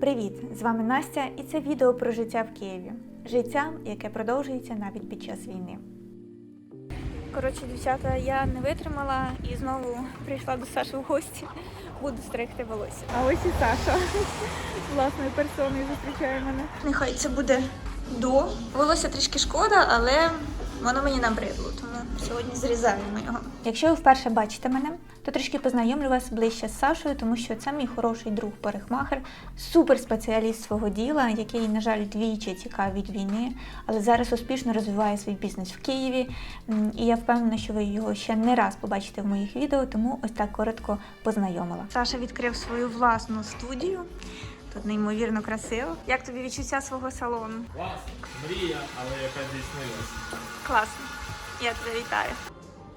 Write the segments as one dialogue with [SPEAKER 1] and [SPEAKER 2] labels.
[SPEAKER 1] Привіт! З вами Настя, і це відео про життя в Києві. Життя, яке продовжується навіть під час війни. Коротше, дівчата, я не витримала і знову прийшла до Саші в гості. Буду стригти волосся. А ось і Саша власною персоною зустрічає мене. Нехай це буде до. Волосся трішки шкода, але воно мені набридло, тому сьогодні зрізаємо його. Якщо ви вперше бачите мене, то трішки познайомлю вас ближче з Сашою, тому що це мій хороший друг парикмахер, суперспеціаліст свого діла, який, на жаль, двічі тікав від війни, але зараз успішно розвиває свій бізнес в Києві. І я впевнена, що ви його ще не раз побачите в моїх відео, тому ось так коротко познайомила. Саша відкрив свою власну студію. Тут неймовірно красиво. Як тобі відчуття свого салону?
[SPEAKER 2] Клас, мрія, але яка здійснилась.
[SPEAKER 1] Класно. Я тебе вітаю.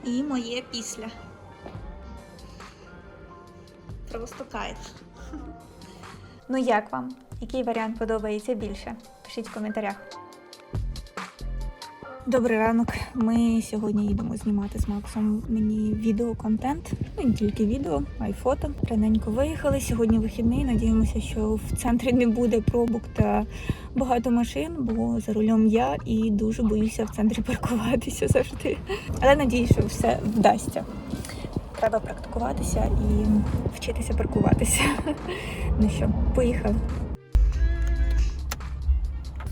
[SPEAKER 1] І моє після. Просто кайф. Ну як вам? Який варіант подобається більше? Пишіть в коментарях. Добрий ранок. Ми сьогодні їдемо знімати з Максом мені відеоконтент. Ну не тільки відео, а й фото. Раненько виїхали. Сьогодні вихідний. Надіємося, що в центрі не буде пробок та багато машин, бо за рулем я і дуже боюся в центрі паркуватися завжди. Але надію, що все вдасться. Треба практикуватися і вчитися паркуватися. Ну що, поїхали.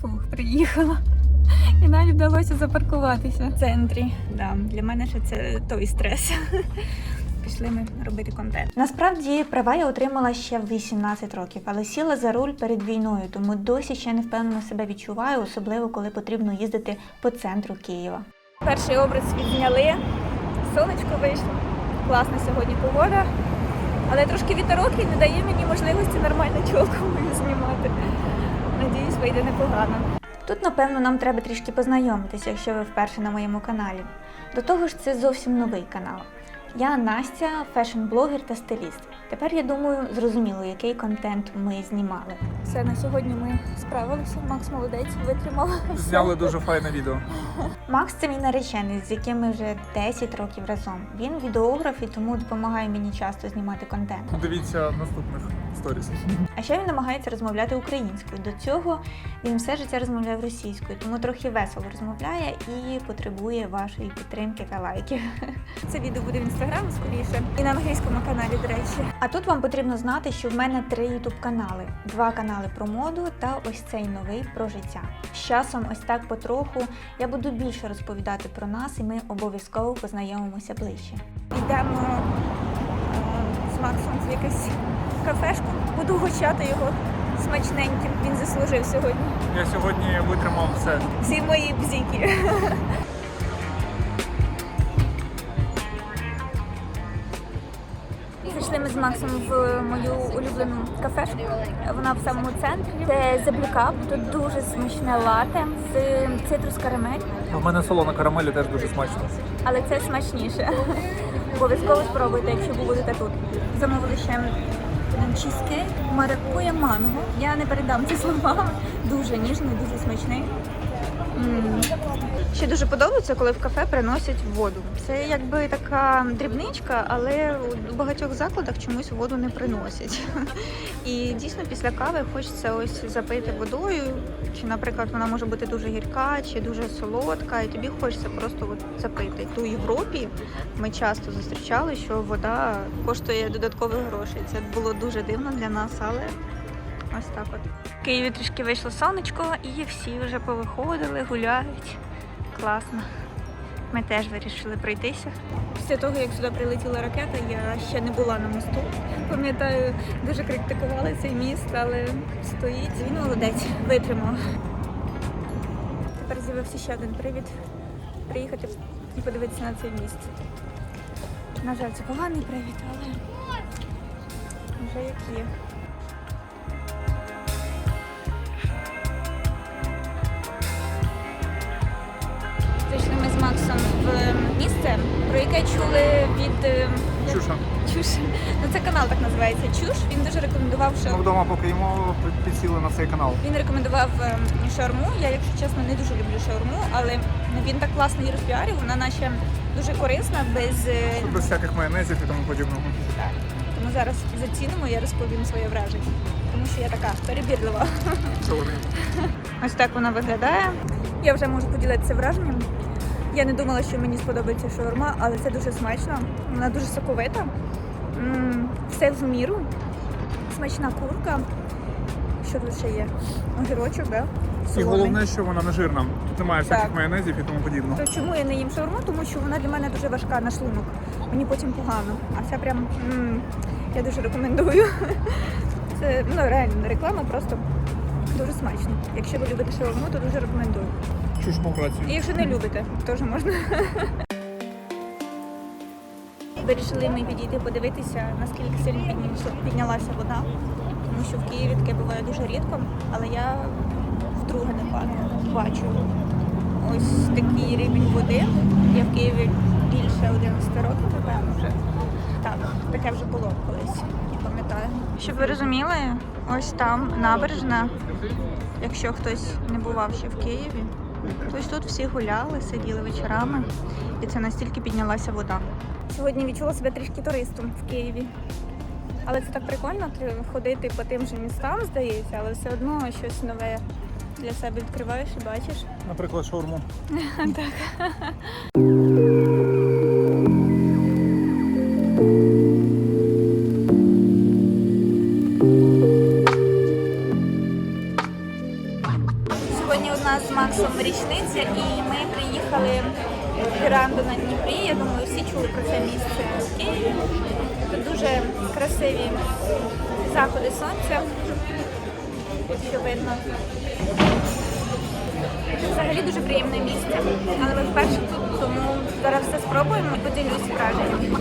[SPEAKER 1] Фух, приїхала. І навіть вдалося запаркуватися в центрі. Да, для мене ще це той стрес. Пішли ми робити контент. Насправді права я отримала ще в 18 років, але сіла за руль перед війною, тому досі ще не впевнено себе відчуваю, особливо коли потрібно їздити по центру Києва. Перший образ відзняли, сонечко вийшло. Класна сьогодні погода. Але трошки вітерок і не дає мені можливості нормально чолку мою знімати. Надіюсь, вийде непогано. Тут, напевно, нам треба трішки познайомитися, якщо ви вперше на моєму каналі. До того ж, це зовсім новий канал. Я Настя, фешн-блогер та стиліст. Тепер я думаю, зрозуміло, який контент ми знімали. Все на сьогодні ми справилися. Макс молодець, витримав.
[SPEAKER 2] Зняли дуже файне відео.
[SPEAKER 1] Макс це мій наречений, з яким ми вже 10 років разом. Він відеограф і тому допомагає мені часто знімати контент.
[SPEAKER 2] Дивіться наступних сторіс.
[SPEAKER 1] А ще він намагається розмовляти українською. До цього він все життя розмовляв російською, тому трохи весело розмовляє і потребує вашої підтримки та лайків. Це відео буде в інстаграмі скоріше і на англійському каналі, до речі. А тут вам потрібно знати, що в мене три ютуб канали: два канали про моду та ось цей новий про життя. З часом, ось так потроху, я буду більше розповідати про нас, і ми обов'язково познайомимося ближче. Йдемо е, з Максом в якусь кафешку. Буду гощати його смачненьким. Він заслужив сьогодні.
[SPEAKER 2] Я сьогодні витримав все.
[SPEAKER 1] Всі мої бзіки. Максом в мою улюблену кафешку. Вона в самому центрі. Це заблюкап. Тут дуже смачне лате з цитрус карамель,
[SPEAKER 2] У мене солона карамелі теж дуже смачно.
[SPEAKER 1] але це смачніше. Обов'язково спробуйте, якщо будете тут. Замовили ще чізкейк, маракуя манго. Я не передам це словами. Дуже ніжний, дуже смачний. Ще дуже подобається, коли в кафе приносять воду. Це якби така дрібничка, але у багатьох закладах чомусь воду не приносять. І дійсно після кави хочеться ось запити водою. Чи, наприклад, вона може бути дуже гірка, чи дуже солодка, і тобі хочеться просто от запити. Ту Європі ми часто зустрічали, що вода коштує додаткових грошей. Це було дуже дивно для нас, але ось так от. В Києві трішки вийшло сонечко, і всі вже повиходили, гуляють. Класно. Ми теж вирішили пройтися. Після того, як сюди прилетіла ракета, я ще не була на мосту. Пам'ятаю, дуже критикували цей міст, але стоїть. Він молодець, витримав. Тепер з'явився ще один привід приїхати і подивитися на цей міст. На жаль, це поганий привід, але вже як є. Ми в місце, про яке чули від е,
[SPEAKER 2] Чуша.
[SPEAKER 1] Чуш. Ну це канал так називається Чуш. Він дуже рекомендував
[SPEAKER 2] Ми вдома поки їмо підсіли на цей канал.
[SPEAKER 1] він рекомендував е, шаурму. Я, якщо чесно, не дуже люблю шаурму, але він так класно її розпіарив. Вона наче дуже корисна, без е,
[SPEAKER 2] Без всяких майонезів і тому подібного.
[SPEAKER 1] так. Тому зараз зацінимо, я розповім своє враження. тому що я така перебірлива. Ось так вона виглядає. Я вже можу поділитися враженням. Я не думала, що мені сподобається шаурма, але це дуже смачно. Вона дуже соковита. Все в міру. Смачна курка. Що тут ще є? Огірочок, да?
[SPEAKER 2] І
[SPEAKER 1] Солоний.
[SPEAKER 2] головне, що вона не жирна. Тут немає всяких майонезів і тому подібного.
[SPEAKER 1] То чому я не їм шаурму? Тому що вона для мене дуже важка на шлунок. Мені потім погано. А це прям м, я дуже рекомендую. Це ну реально не реклама, просто дуже смачно. Якщо ви любите шаурму, то дуже рекомендую.
[SPEAKER 2] Мав
[SPEAKER 1] І якщо не любите, теж можна. Вирішили ми підійти подивитися, наскільки сильно піднялася вода. Тому що в Києві таке буває дуже рідко, але я вдруге напевно бачу ось такий рівень води. Я в Києві більше 11 років, напевно, вже. Так, таке вже було колись, я пам'ятаю. Щоб ви розуміли, ось там набережна, якщо хтось не бував ще в Києві. Ось тут всі гуляли, сиділи вечорами, і це настільки піднялася вода. Сьогодні відчула себе трішки туристом в Києві. Але це так прикольно ходити по тим же містам, здається, але все одно щось нове для себе відкриваєш і бачиш.
[SPEAKER 2] Наприклад, шаурму.
[SPEAKER 1] Сьогодні Максом річниця, і ми приїхали в Гіранду на Дніпрі. Я думаю, всі чули про це місце в Києві. Тут дуже красиві заходи сонця. Якщо взагалі дуже приємне місце. Але ми вперше тут, тому зараз все спробуємо і поділюсь враженням.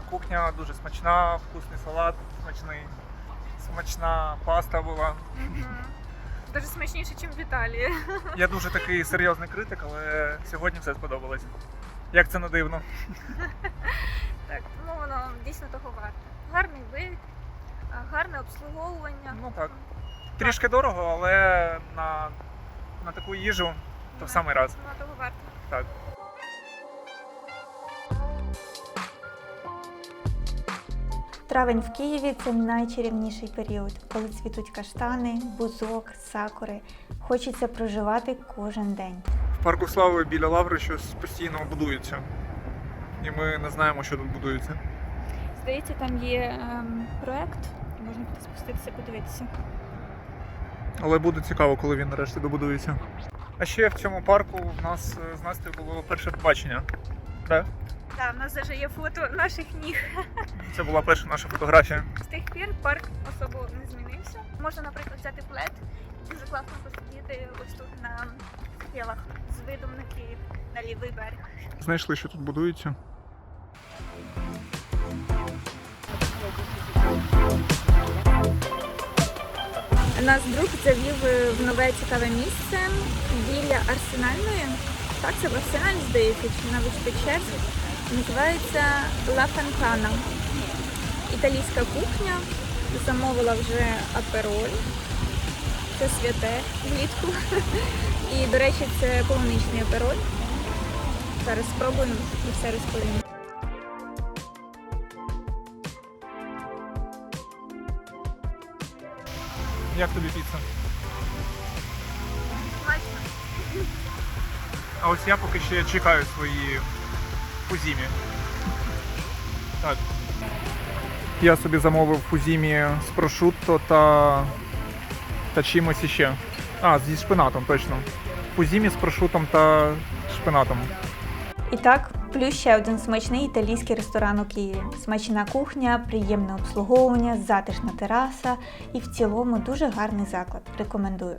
[SPEAKER 1] Було.
[SPEAKER 2] Кухня дуже смачна, вкусний салат, смачний. Смачна паста була.
[SPEAKER 1] Дуже смачніше, ніж в Італії.
[SPEAKER 2] Я дуже такий серйозний критик, але сьогодні все сподобалось. Як це не дивно.
[SPEAKER 1] Так, ну воно дійсно того варте. Гарний вид, гарне обслуговування.
[SPEAKER 2] Ну так. Трішки дорого, але на, на таку їжу то в самий раз.
[SPEAKER 1] Воно того варте.
[SPEAKER 2] Так.
[SPEAKER 3] Травень в Києві це найчарівніший період, коли цвітуть каштани, бузок, сакури. Хочеться проживати кожен день.
[SPEAKER 2] В парку слави біля лаври щось постійно будується. І ми не знаємо, що тут будується.
[SPEAKER 1] Здається, там є ем, проект, і можна піти спуститися, подивитися.
[SPEAKER 2] Але буде цікаво, коли він нарешті добудується. А ще в цьому парку в нас е, з Настю було перше побачення. Так?
[SPEAKER 1] Так, в нас навіть є фото наших ніг.
[SPEAKER 2] Це була перша наша фотографія.
[SPEAKER 1] З тих пір парк особо не змінився. Можна, наприклад, взяти плед, і дуже класно посидіти ось тут на схилах з видом на Київ, на лівий берег.
[SPEAKER 2] Знайшли, що тут будується.
[SPEAKER 1] Нас друг завів е, в нове цікаве місце біля арсенальної. Так, це в арсеналі здається, чи навіть в Печерці. Називається Ла Фантана. Італійська кухня. Замовила вже апероль. Це святе влітку. І, до речі, це полуничний апероль. Зараз спробуємо і все розповім.
[SPEAKER 2] Як тобі піца?
[SPEAKER 1] Смачно.
[SPEAKER 2] А ось я поки ще чекаю свої фузімі. Так. Я собі замовив фузімі з прошутто та, та чимось іще. А, зі шпинатом, точно. Фузімі з прошутом та шпинатом.
[SPEAKER 3] І так, плюс ще один смачний італійський ресторан у Києві. Смачна кухня, приємне обслуговування, затишна тераса і в цілому дуже гарний заклад. Рекомендую.